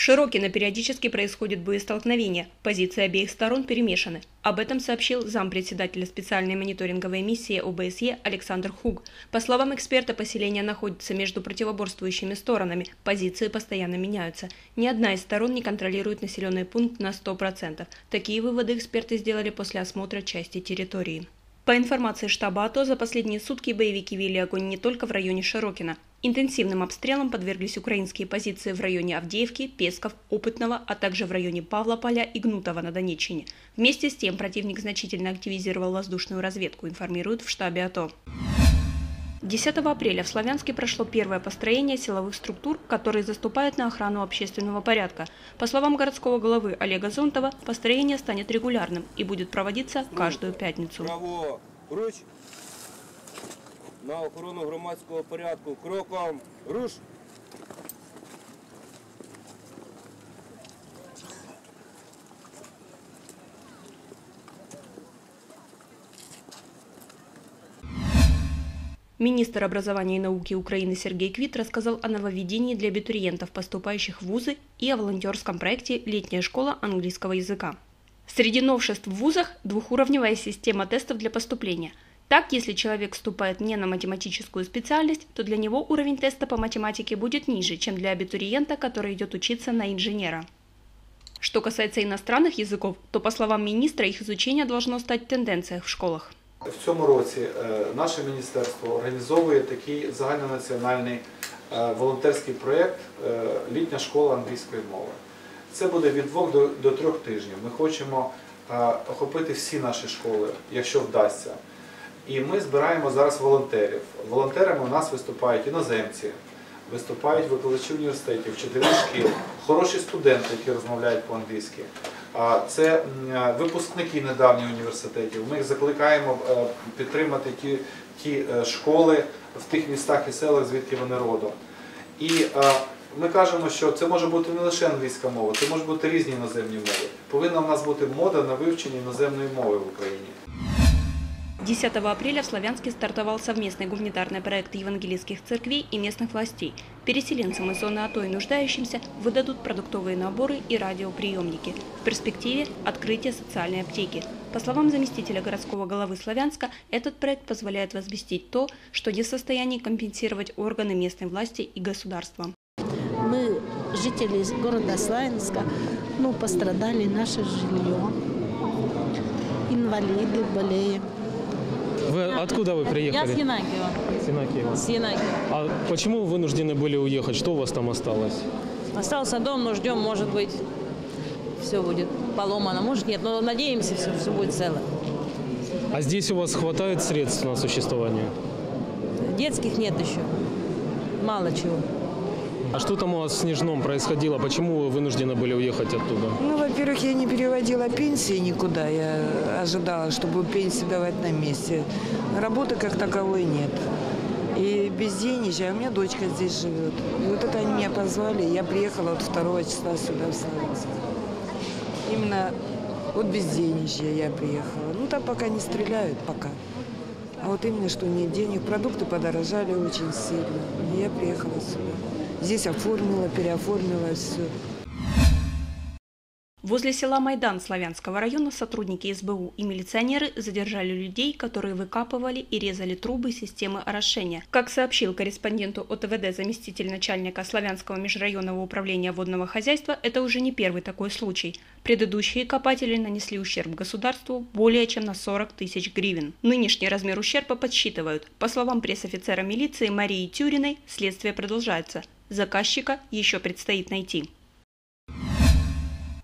Широкино периодически происходит боестолкновения, позиции обеих сторон перемешаны. Об этом сообщил зампредседателя специальной мониторинговой миссии ОБСЕ Александр Хуг. По словам эксперта, поселение находится между противоборствующими сторонами, позиции постоянно меняются. Ни одна из сторон не контролирует населенный пункт на 100%. Такие выводы эксперты сделали после осмотра части территории. По информации штаба АТО, за последние сутки боевики вели огонь не только в районе Широкина. Интенсивным обстрелом подверглись украинские позиции в районе Авдеевки, Песков, Опытного, а также в районе Павлополя и Гнутова на Донеччине. Вместе с тем противник значительно активизировал воздушную разведку, информируют в штабе АТО. 10 апреля в Славянске прошло первое построение силовых структур, которые заступают на охрану общественного порядка. По словам городского главы Олега Зонтова, построение станет регулярным и будет проводиться каждую пятницу. Праворуч на охорону громадського порядку. Кроком руш. Министр образования и науки Украины Сергей Квит рассказал о нововведении для абитуриентов, поступающих в вузы, и о волонтерском проекте «Летняя школа английского языка». Среди новшеств в вузах – двухуровневая система тестов для поступления. Так, если человек вступает не на математическую специальность, то для него уровень теста по математике будет ниже, чем для абитуриента, который идет учиться на инженера. Что касается иностранных языков, то, по словам министра, их изучение должно стать тенденцией в школах. В цьому році е, наше міністерство організовує такий загальнонаціональний е, волонтерський проєкт е, Літня школа англійської мови. Це буде від двох до, до трьох тижнів. Ми хочемо охопити всі наші школи, якщо вдасться. І ми збираємо зараз волонтерів. Волонтерами у нас виступають іноземці, виступають викладачі університетів, вчителі шкіл, хороші студенти, які розмовляють по-англійськи. Це випускники недавніх університетів. Ми їх закликаємо е, підтримати ті ті е, школи в тих містах і селах, звідки вони родом. І ми кажемо, що це може бути не лише англійська мова, це можуть бути різні іноземні мови. Повинна в нас бути мода на вивчення іноземної мови в Україні. 10 апреля в Славянске стартовал совместный гуманитарный проект евангелийских церквей и местных властей. Переселенцам из зоны АТО и нуждающимся выдадут продуктовые наборы и радиоприемники. В перспективе – открытие социальной аптеки. По словам заместителя городского головы Славянска, этот проект позволяет возместить то, что не в состоянии компенсировать органы местной власти и государства. Мы, жители города Славянска, ну, пострадали наше жилье. Инвалиды болеем. Вы откуда вы приехали? Я с Янакиева. С Янакиева. С Янакиева. А почему вы вынуждены были уехать? Что у вас там осталось? Остался дом, но ждем, может быть, все будет поломано. Может нет, но надеемся, все, все будет цело. А здесь у вас хватает средств на существование? Детских нет еще. Мало чего. А что там у вас в Снежном происходило? Почему вы вынуждены были уехать оттуда? Ну, во-первых, я не переводила пенсии никуда. Я ожидала, чтобы пенсию давать на месте. Работы как таковой нет. И безденежье, а у меня дочка здесь живет. И вот это они меня позвали, я приехала вот 2 числа сюда, в Славянск. Именно от безденежья я приехала. Ну, там пока не стреляют, пока. А вот именно, что нет денег, продукты подорожали очень сильно. И я приехала сюда. Здесь оформила, переоформила все. Возле села Майдан Славянского района сотрудники СБУ и милиционеры задержали людей, которые выкапывали и резали трубы системы орошения. Как сообщил корреспонденту ОТВД заместитель начальника Славянского межрайонного управления водного хозяйства, это уже не первый такой случай. Предыдущие копатели нанесли ущерб государству более чем на 40 тысяч гривен. Нынешний размер ущерба подсчитывают. По словам пресс-офицера милиции Марии Тюриной, следствие продолжается. Заказчика еще предстоит найти.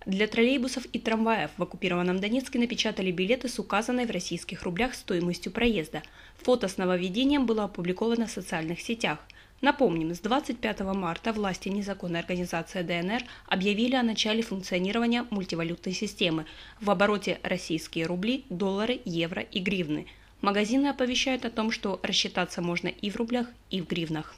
Для троллейбусов и трамваев в оккупированном Донецке напечатали билеты с указанной в российских рублях стоимостью проезда. Фото с нововведением было опубликовано в социальных сетях. Напомним, с 25 марта власти незаконной организации ДНР объявили о начале функционирования мультивалютной системы. В обороте российские рубли, доллары, евро и гривны. Магазины оповещают о том, что рассчитаться можно и в рублях, и в гривнах.